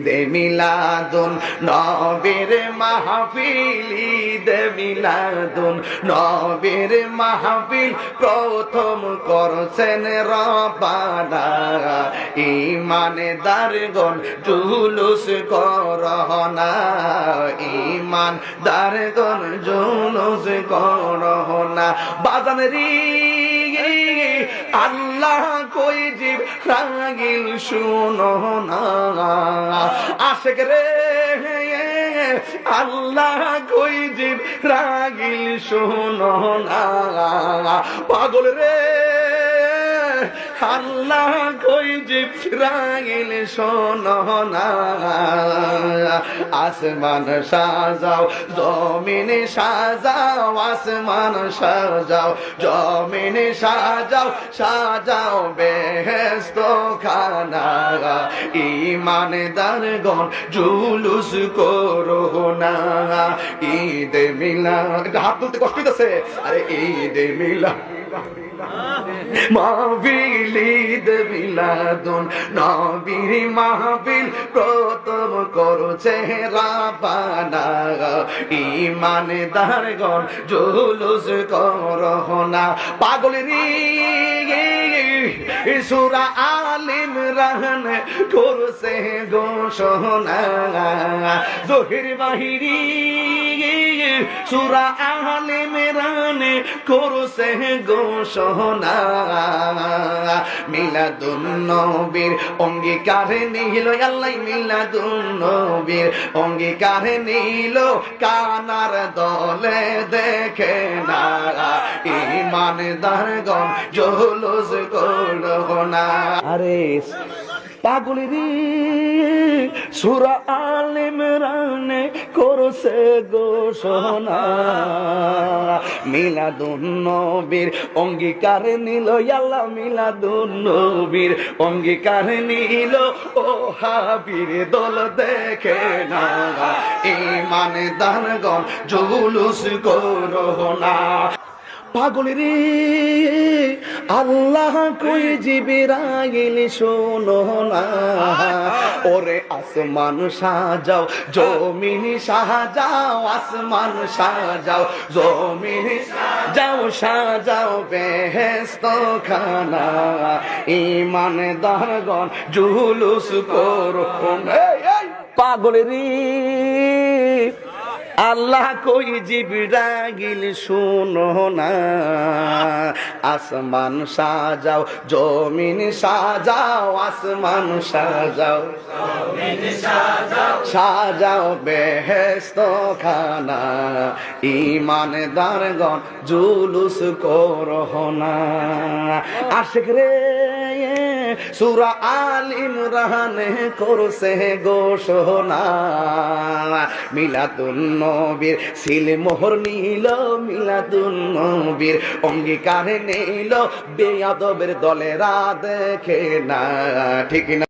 ঈদে মিলাদুন, নবীর মাহফিল, ঈদে মিলাদুন, নবীর মাহফিল প্রথম করছেন রবানা ইমানে দারগণ জুলুস করহনা ইমান দারগণ জুলুস করহনা বাজান রি আল্লাহ কই জীব রাগিল শুনো না। আশেক রে, আল্লাহ কই জীব রাগিল শুনো না। পাগল রে আল্লাহ কই জীব রাগিল শোনো না। আসমান সাজাও, জমিন সাজাও, আসমান সাজাও, জমিন সাজাও সাজাও বেহেস্ত খানা ইমানদার গণ জুলুস করো না। ঈদ মিলা হাত তুলতে কষ্ট হইতেছে। আরে ঈদ মিলা মাহবিল ঈদ মিলাদুন নবীর মাহবিল প্রথম করছে রাবানা ইমানদার গণ জুলুস করহনা পাগলেরই সুরা আলিম রাহন করছে ঘোষণা জহির বাহিরি সুরা আলিম রানে করছে ঘোষণা। মিলাদুন নবীর অঙ্গীকার নিল, আল্লাহ মিলাদুন নবীর অঙ্গীকার নিল। কানার দলে দেখে না, ইমানদারগণ জলুস করো না। আরে পাগলিরি সুরা আলিম রানে করছে ঘোষণা। মিলাদুন নবীর অঙ্গীকার নিল আল্লাহ মিলাদুন নবীর অঙ্গীকার নিল। ও হাবির দল দেখে না ইমান দানগণ জুলুস করো না। পাগলের আল্লাহ কই জিবিরাইল শোনো না। ওরে আসমান সাজাও, জমিন সাজাও, আসমান সাজাও, জমিন যাও সাজাও বেহেস্ত খানা ইমান দারগণ জুলুস করো পাগলের আল্লাহ কই জিবরাগিল শুনো না। আসমান সাজাও, জমিন সাজাও, আসমান সাজাও। সাজাও বেহেস্ত খানা ইমান দারগণ জুলুস করহনা আশেক রে, সুরা আলিম রাহানে করছে ঘোষণা মিলাতুন নবীর সিল মোহর নিল মিলাদুন নবীর অঙ্গীকার নিল বেয়াদবের দলেরা দেখে না ঠিক না।